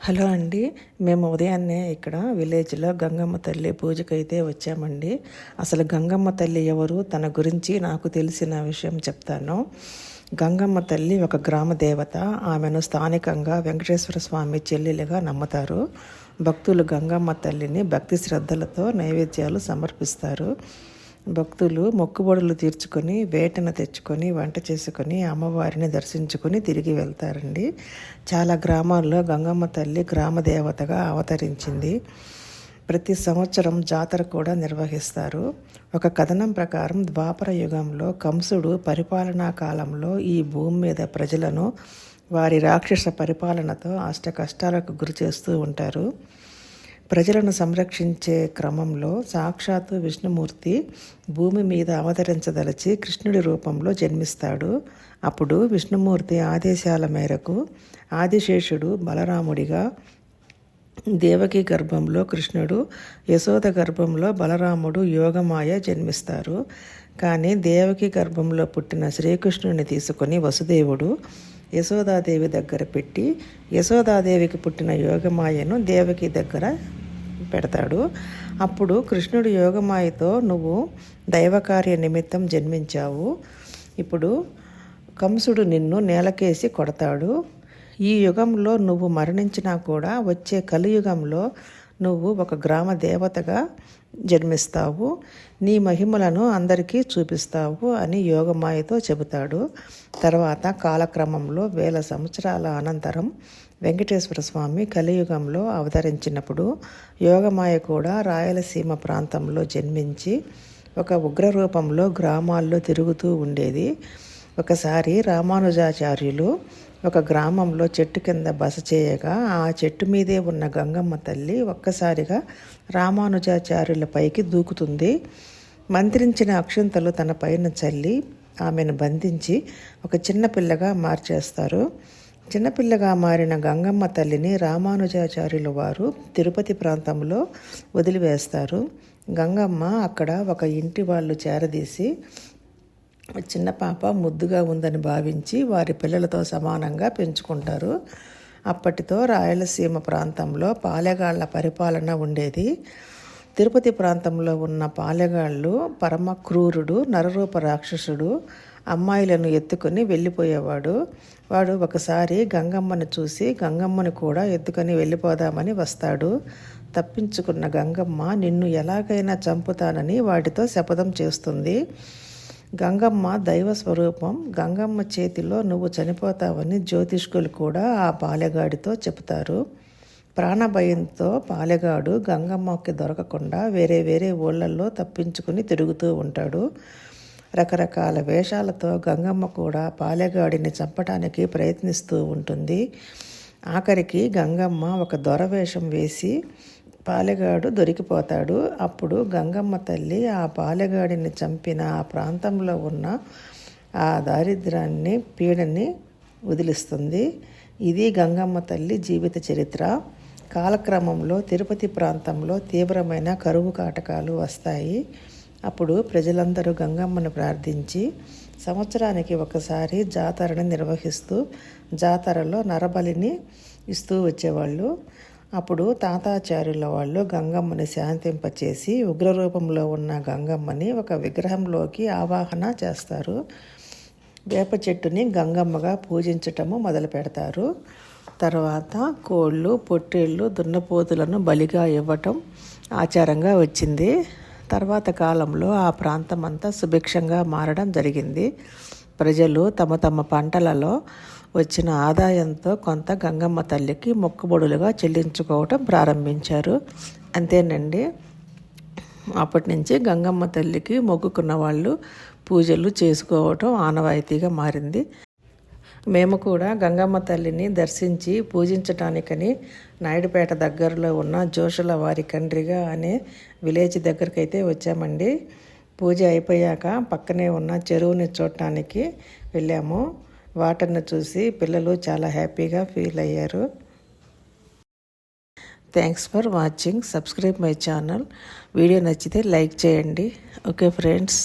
Hello అండి మేము ఉదయాన్నే ఇక్కడ విలేజ్లో గంగమ్మ తల్లి పూజకైతే వచ్చామండి. అసలు గంగమ్మ తల్లి ఎవరు తన గురించి నాకు తెలిసిన విషయం చెప్తాను. గంగమ్మ తల్లి ఒక గ్రామ దేవత ఆమెను స్థానికంగా వెంకటేశ్వర స్వామి చెల్లెలుగా నమ్ముతారు. భక్తులు గంగమ్మ తల్లిని భక్తి శ్రద్ధలతో నైవేద్యాలు సమర్పిస్తారు. భక్తులు మొక్కుబడులు తీర్చుకొని వేటను తెచ్చుకొని వంట చేసుకొని అమ్మవారిని దర్శించుకొని తిరిగి వెళ్తారండి. చాలా గ్రామాల్లో గంగమ్మ తల్లి గ్రామ దేవతగా అవతరించింది. ప్రతి సంవత్సరం జాతర కూడా నిర్వహిస్తారు. ఒక కథనం ప్రకారం ద్వాపర యుగంలో కంసుడు పరిపాలనా కాలంలో ఈ భూమి మీద ప్రజలను వారి రాక్షస పరిపాలనతో అష్ట కష్టాలకు గురి చేస్తూ ఉంటారు. ప్రజలను సంరక్షించే క్రమంలో సాక్షాత్తు విష్ణుమూర్తి భూమి మీద అవతరించదలచి కృష్ణుడి రూపంలో జన్మిస్తాడు. అప్పుడు విష్ణుమూర్తి ఆదేశాల మేరకు ఆదిశేషుడు బలరాముడిగా దేవకి గర్భంలో కృష్ణుడు యశోద గర్భంలో బలరాముడు యోగమాయ జన్మిస్తారు. కానీ దేవకి గర్భంలో పుట్టిన శ్రీకృష్ణుని తీసుకొని వసుదేవుడు యశోదాదేవి దగ్గర పెట్టి యశోదాదేవికి పుట్టిన యోగమాయను దేవకి దగ్గర పెడతాడు. అప్పుడు కృష్ణుడు యోగమాయతో నువ్వు దైవకార్య నిమిత్తం జన్మించావు. ఇప్పుడు కంసుడు నిన్ను నేలకేసి కొడతాడు. ఈ యుగంలో నువ్వు మరణించినా కూడా వచ్చే కలియుగంలో నువ్వు ఒక గ్రామ దేవతగా జన్మిస్తావు. నీ మహిమలను అందరికీ చూపిస్తావు అని యోగమాయతో చెబుతాడు. తర్వాత కాలక్రమంలో వేల సంవత్సరాల అనంతరం వెంకటేశ్వర స్వామి కలియుగంలో అవతరించినప్పుడు యోగమాయ కూడా రాయలసీమ ప్రాంతంలో జన్మించి ఒక ఉగ్ర రూపంలో గ్రామాల్లో తిరుగుతూ ఉండేది. ఒకసారి రామానుజాచార్యులు ఒక గ్రామంలో చెట్టు కింద బస చేయగా ఆ చెట్టు మీదే ఉన్న గంగమ్మ తల్లి ఒక్కసారిగా రామానుజాచార్యుల పైకి దూకుతుంది. మంత్రించిన అక్షంతలు తన పైన చల్లి ఆమెను బంధించి ఒక చిన్న పిల్లగా మార్చేస్తారు. చిన్నపిల్లగా మారిన గంగమ్మ తల్లిని రామానుజాచార్యుల వారు తిరుపతి ప్రాంతంలో వదిలివేస్తారు. గంగమ్మ అక్కడ ఒక ఇంటి వాళ్ళు చేరదీసి చిన్న పాప ముద్దుగా ఉందని భావించి వారి పిల్లలతో సమానంగా పెంచుకుంటారు. అప్పటితో రాయలసీమ ప్రాంతంలో పాలెగాళ్ళ పరిపాలన ఉండేది. తిరుపతి ప్రాంతంలో ఉన్న పాలెగాళ్ళు పరమ క్రూరుడు నరరూప రాక్షసుడు అమ్మాయిలను ఎత్తుకొని వెళ్ళిపోయేవాడు. వాడు ఒకసారి గంగమ్మను చూసి గంగమ్మను కూడా ఎత్తుకొని వెళ్ళిపోదామని వస్తాడు. తప్పించుకున్న గంగమ్మ నిన్ను ఎలాగైనా చంపుతానని వాటితో శపథం చేస్తుంది. గంగమ్మ దైవ స్వరూపం గంగమ్మ చేతిలో నువ్వు చనిపోతావని జ్యోతిష్కులు కూడా ఆ పాలెగాడితో చెబుతారు. ప్రాణభయంతో పాలెగాడు గంగమ్మకి దొరకకుండా వేరే వేరే ఊళ్ళల్లో తప్పించుకుని తిరుగుతూ ఉంటాడు. రకరకాల వేషాలతో గంగమ్మ కూడా పాలెగాడిని చంపడానికి ప్రయత్నిస్తూ ఉంటుంది. ఆఖరికి గంగమ్మ ఒక దొరవేషం వేసి పాలెగాడు దొరికిపోతాడు. అప్పుడు గంగమ్మ తల్లి ఆ పాలెగాడిని చంపిన ఆ ప్రాంతంలో ఉన్న ఆ దారిద్రాన్ని పీడని వదిలిస్తుంది. ఇది గంగమ్మ తల్లి జీవిత చరిత్ర. కాలక్రమంలో తిరుపతి ప్రాంతంలో తీవ్రమైన కరువు కాటకాలు వస్తాయి. అప్పుడు ప్రజలందరూ గంగమ్మను ప్రార్థించి సంవత్సరానికి ఒకసారి జాతరని నిర్వహిస్తూ జాతరలో నరబలిని ఇస్తూ వచ్చేవాళ్ళు. అప్పుడు తాతాచార్యుల వాళ్ళు గంగమ్మని శాంతింపచేసి ఉగ్రరూపంలో ఉన్న గంగమ్మని ఒక విగ్రహంలోకి ఆవాహన చేస్తారు. వేప చెట్టుని గంగమ్మగా పూజించటము మొదలు పెడతారు. తర్వాత కోళ్ళు పొట్టేళ్ళు దున్నపోతులను బలిగా ఇవ్వటం ఆచారంగా వచ్చింది. తర్వాత కాలంలో ఆ ప్రాంతం అంతా సుభిక్షంగా మారడం జరిగింది. ప్రజలు తమ తమ పంటలలో వచ్చిన ఆదాయంతో కొంత గంగమ్మ తల్లికి మొక్కుబడులుగా చెల్లించుకోవటం ప్రారంభించారు. అంతేనండి. అప్పటి నుంచి గంగమ్మ తల్లికి మొక్కుకున్న వాళ్ళు పూజలు చేసుకోవటం ఆనవాయితీగా మారింది. మేము కూడా గంగమ్మ తల్లిని దర్శించి పూజించటానికని నాయుడుపేట దగ్గరలో ఉన్న జోషుల వారి కండ్రిగా అనే విలేజ్ దగ్గరికి అయితే వచ్చామండి. పూజ అయిపోయాక పక్కనే ఉన్న చెరువుని చూడటానికి వెళ్ళాము. వాటర్ని చూసి పిల్లలు చాలా హ్యాపీగా ఫీల్ అయ్యారు. Thanks for watching subscribe my channel video నచ్చితే లైక్ చేయండి. Okay friends